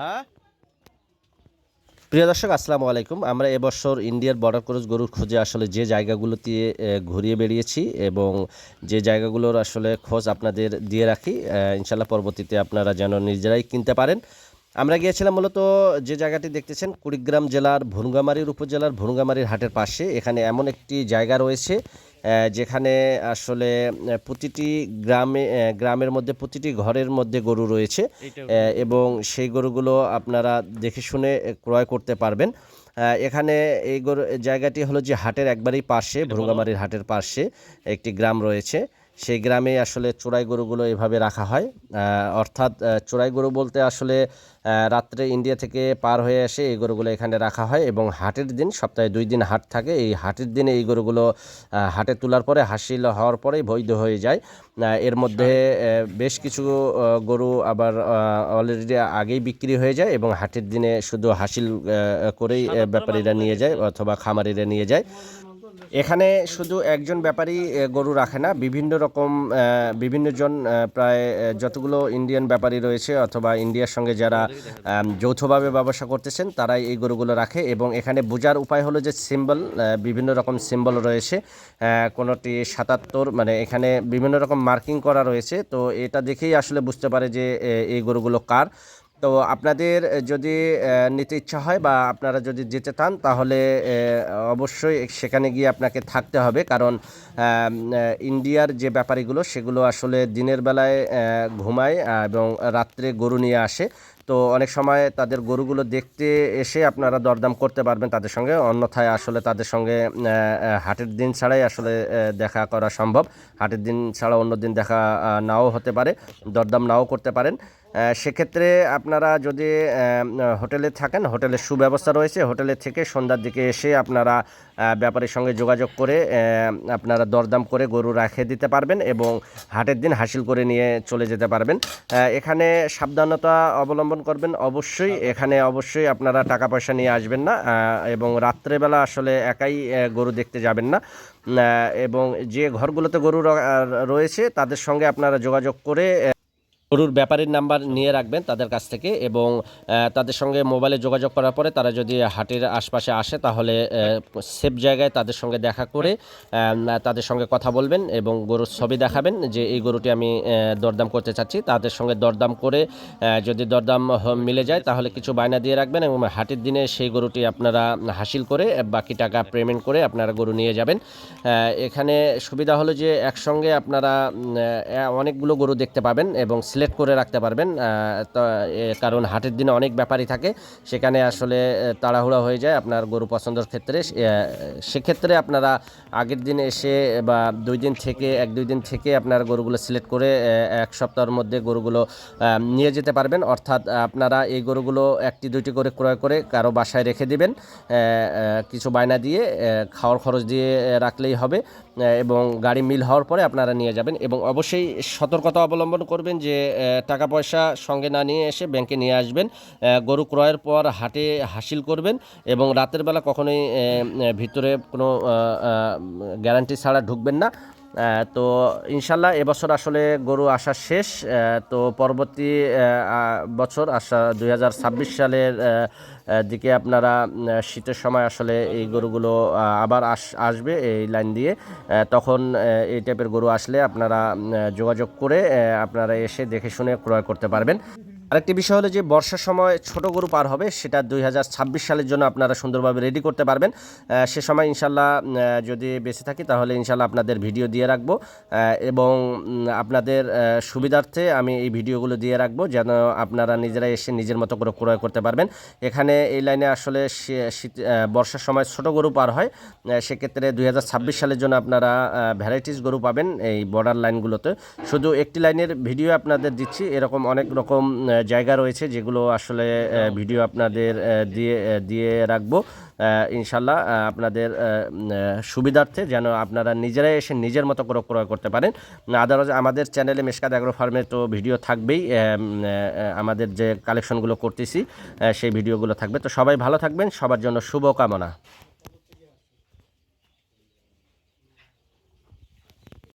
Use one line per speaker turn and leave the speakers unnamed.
হ্যাঁ? প্রিয় দর্শক, আসসালামু আলাইকুম। আমরা এবছর ইন্ডিয়ার বর্ডার ক্রস গরুর খোঁজে আসলে যে জায়গাগুলোতে ঘুরিয়ে বেরিয়েছি এবং যে জায়গাগুলোর আসলে খোঁজ আপনাদের দিয়ে রাখি ইনশাল্লাহ পরবর্তীতে আপনারা যেন নিজেরাই কিনতে পারেন। আমরা গিয়েছিলাম মূলত যে জায়গাটি দেখতেছেন, কুড়িগ্রাম জেলার ভুরুঙ্গামারির উপজেলার ভুরুঙ্গামারির হাটের পাশে। এখানে এমন একটি জায়গা রয়েছে যেখানে আসলে প্রতিটি গ্রামে গ্রামের মধ্যে প্রতিটি ঘরের মধ্যে গরু রয়েছে। এবং সেই গরুগুলো আপনারা দেখে শুনে ক্রয় করতে পারবেন। এখানে এই গরু জায়গাটি হলো যে হাটের একবারেই পাশে ভ্রুঙ্গামারির হাটের পাশে একটি গ্রাম রয়েছে। সেই গ্রামে আসলে চোরাই গরুগুলো এভাবে রাখা হয়। অর্থাৎ চোরাই গরু বলতে আসলে রাত্রে ইন্ডিয়া থেকে পার হয়ে আসে এই গরুগুলো এখানে রাখা হয় এবং হাটের দিন সপ্তাহে দুই দিন হাট থাকে। এই হাটের দিনে এই গরুগুলো হাটে তোলার পরে হাসিল হওয়ার পরেই বৈধ হয়ে যায়। এর মধ্যে বেশ কিছু গরু আবার অলরেডি আগেই বিক্রি হয়ে যায় এবং হাটের দিনে শুধু হাসিল করেই ব্যাপারীরা নিয়ে যায় অথবা খামারিরা নিয়ে যায়। এখানে শুধু একজন ব্যাপারী গরু রাখে না বিভিন্ন রকম আহ, বিভিন্ন জন প্রায় যতগুলো ইন্ডিয়ান ব্যাপারী রয়েছে অথবা ইন্ডিয়ার সঙ্গে যারা যৌথভাবে ব্যবসা করতেছেন তারাই এই গরুগুলো রাখে এবং এখানে বোঝার উপায় হলো যে সিম্বল বিভিন্ন রকম সিম্বল রয়েছে কোনোটি সাতাত্তর মানে এখানে বিভিন্ন রকম মার্কিং করা রয়েছে তো এটা দেখেই আসলে বুঝতে পারে যে এই গরুগুলো কার। তো আপনাদের যদি নিতে ইচ্ছা হয় বা আপনারা যদি যেতে চান, তাহলে অবশ্যই সেখানে গিয়ে আপনাকে থাকতে হবে। কারণ ইন্ডিয়ার যে ব্যাপারীগুলো, সেগুলো আসলে দিনের বেলায় ঘুমায় এবং রাত্রে গরু নিয়ে আসে। তো অনেক সময় তাদের গরুগুলো দেখতে এসে আপনারা দরদাম করতে পারবেন তাদের সঙ্গে, অন্যথায় আসলে তাদের সঙ্গে হাটের দিন ছাড়াই আসলে দেখা করা সম্ভব। হাটের দিন ছাড়া অন্য দিন দেখা নাও হতে পারে, দরদাম নাও করতে পারেন। সেক্ষেত্রে আপনারা যদি হোটেলে থাকেন হোটেলের সুব্যবস্থা রয়েছে, হোটেলে থেকে সন্ধ্যার দিকে এসে আপনারা ব্যাপারীর সঙ্গে যোগাযোগ করে আপনারা দরদাম করে গরু রেখে দিতে পারবেন এবং হাটের দিন হাসিল করে নিয়ে চলে যেতে পারবেন। এখানে সাবধানতা অবলম্বন করবেন অবশ্যই। এখানে অবশ্যই আপনারা টাকা পয়সা নিয়ে আসবেন না এবং রাত্রেবেলা আসলে একাই গরু দেখতে যাবেন না। এবং যে ঘরগুলোতে গরু রয়েছে তাদের সঙ্গে আপনারা যোগাযোগ করে গরুর ব্যাপারীর নাম্বার নিয়ে রাখবেন তাদের কাছ থেকে এবং তাদের সঙ্গে মোবাইলে যোগাযোগ করার পরে তারা যদি হাটের আশপাশে আসে তাহলে সেফ জায়গায় তাদের সঙ্গে দেখা করে তাদের সঙ্গে কথা বলবেন এবং গরুর ছবি দেখাবেন যে এই গরুটি আমি দরদাম করতে চাচ্ছি। তাদের সঙ্গে দরদাম করে যদি দরদাম মিলে যায় তাহলে কিছু বায়না দিয়ে রাখবেন এবং হাটের দিনে সেই গরুটি আপনারা হাসিল করে বাকি টাকা পেমেন্ট করে আপনারা গরু নিয়ে যাবেন। এখানে সুবিধা হলো যে একসঙ্গে আপনারা অনেকগুলো গরু দেখতে পাবেন এবং সিলেক্ট করে রাখতে পারবেন কারণ হাটের দিনে অনেক ব্যাপারই থাকে। সেখানে আসলে তাড়াহুড়া হয়ে যায় আপনার গরু পছন্দের ক্ষেত্রে। সেক্ষেত্রে আপনারা আগের দিন এসে বা দুই দিন থেকে, এক, দুই দিন থেকে আপনার গরুগুলো সিলেক্ট করে এক সপ্তাহের মধ্যে গরুগুলো নিয়ে যেতে পারবেন। অর্থাৎ আপনারা এই গরুগুলো একটি, দুইটি করে ক্রয় করে কারও বাসায় রেখে দিবেন কিছু বায়না দিয়ে খাওয়ার খরচ দিয়ে রাখলেই হবে এবং গাড়ি মিল হওয়ার পরে আপনারা নিয়ে যাবেন। এবং অবশ্যই সতর্কতা অবলম্বন করবেন যে টাকা পয়সা সঙ্গে না নিয়ে এসে ব্যাংকে নিয়ে আসবেন। গরু ক্রয়ের পর হাটে হাসিল করবেন এবং রাতের বেলা কখনোই ভিতরে কোনো গ্যারান্টি ছাড়া ঢুকবেন না। তো ইনশাল্লাহ এবছর আসলে গরু আসা শেষ তো পরবর্তী বছর আসা দু হাজার ছাব্বিশ সালের দিকে আপনারা শীতের সময় আসলে এই গরুগুলো আবার আস, আসবে এই লাইন দিয়ে তখন এই টাইপের গরু আসলে আপনারা যোগাযোগ করে আপনারা এসে দেখে শুনে ক্রয় করতে পারবেন। আরেকটি বিষয় হলো যে বর্ষার সময় ছোট গরু পার হবে, সেটা দুই হাজার ছাব্বিশ সালের জন্য আপনারা সুন্দরভাবে রেডি করতে পারবেন। সে সময় ইনশাল্লাহ যদি বেঁচে থাকি তাহলে ইনশাল্লাহ আপনাদের ভিডিও দিয়ে রাখব। এবং আপনাদের সুবিধার্থে আমি এই ভিডিওগুলো দিয়ে রাখব, যেন আপনারা নিজেরা এসে নিজের মতো করে ক্রয় করতে পারবেন। এখানে এই লাইনে আসলে শীত বর্ষার সময় ছোট গরু পার হয় সেক্ষেত্রে দুই হাজার ছাব্বিশ সালের জন্য আপনারা ভ্যারাইটিস গরু পাবেন এই বর্ডার লাইনগুলোতে শুধু একটি লাইনের ভিডিও আপনাদের দিচ্ছি, এরকম অনেক রকম জায়গা রয়েছে যেগুলো আসলে ভিডিও আপনাদের দিয়ে দিয়ে রাখব। ইনশাল্লাহ আপনাদের সুবিধার্থে যেন আপনারা নিজেরাই এসে নিজের মতো করে ক্রয় করতে পারেন। আদারওয়াইজ আমাদের চ্যানেলে মেশকাত অ্যাগ্রো ফার্মে তো ভিডিও থাকবেই আমাদের যে কালেকশনগুলো করতেছি সেই ভিডিওগুলো থাকবে। তো সবাই ভালো থাকবেন সবার জন্য শুভকামনা।